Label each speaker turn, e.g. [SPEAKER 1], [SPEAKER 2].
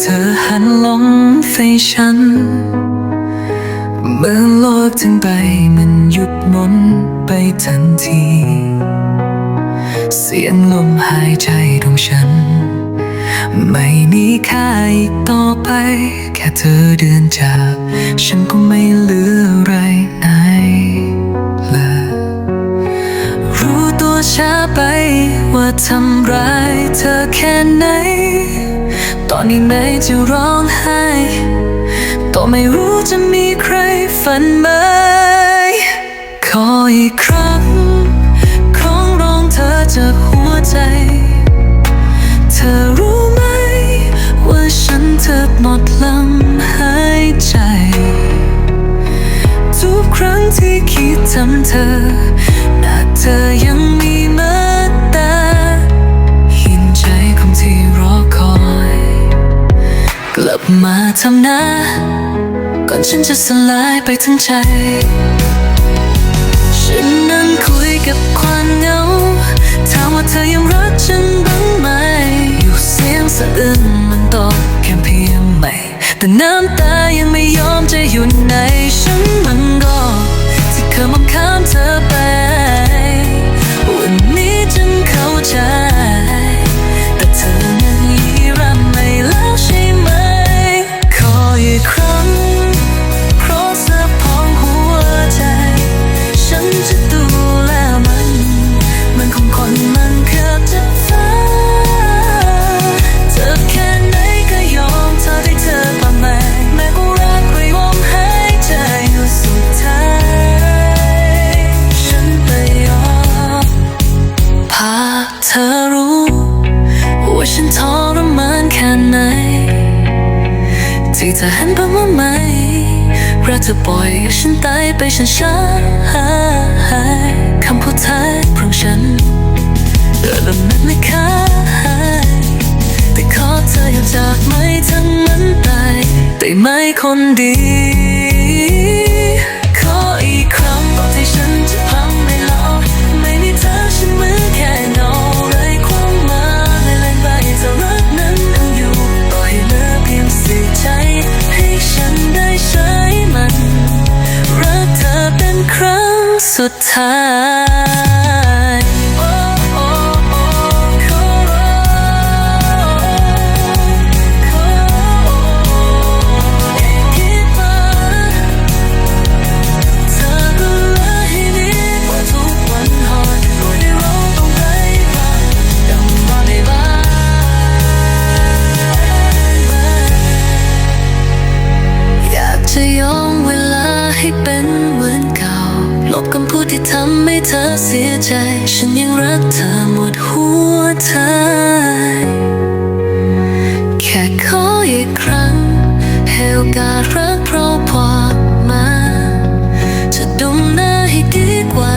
[SPEAKER 1] เธอหันหลงใส่ฉัน เมื่อโลกทั้งใบมันหยุดหมุนไปทันที เสียงลมหายใจของฉัน ไม่มีค่าอีกต่อไป แค่เธอเดินจาก ฉันก็ไม่เหลืออะไรในเลยรู้ตัวช้าไปว่าทำร้ายเธอแค่ไหน อนนี้ไหนจะร้องไห้ก็ไม่รู้จะมีใครฝันไหม ขออีกครั้งของร้องเธอจากหัวใจ เธอรู้ไหม ว่าฉันเธอหมดลมหายใจ ทุกครั้งที่คิดทำเธอหน้าเธอยัง มาทำนะ ก่อนฉันจะสลายไปทั้งใจ ฉันนั่งคุยกับความเหงา ถามว่าเธอยังรักฉันบ้างไหม อยู่เสียงสะอื้นมันตอบแค่เพียงไม่ แต่น้ำตายังไม่ยอมจะหยุดใน เธอเห็นบ้างว่าไหมรักเธอปล่อยฉันตายไปฉันช้ายคำพูดท้ายของฉันเดินแบบนั้นไม่คายแต่ขอเธออย่าจากไม่ทั้งมันตายได้ไหมคนดี สุ อเสียใจ ฉันยังรักเธอหมดหัวใจ แค่ขออีกครั้งให้โอกาสรักเราพอมา จะดมหน้าให้ดีกว่า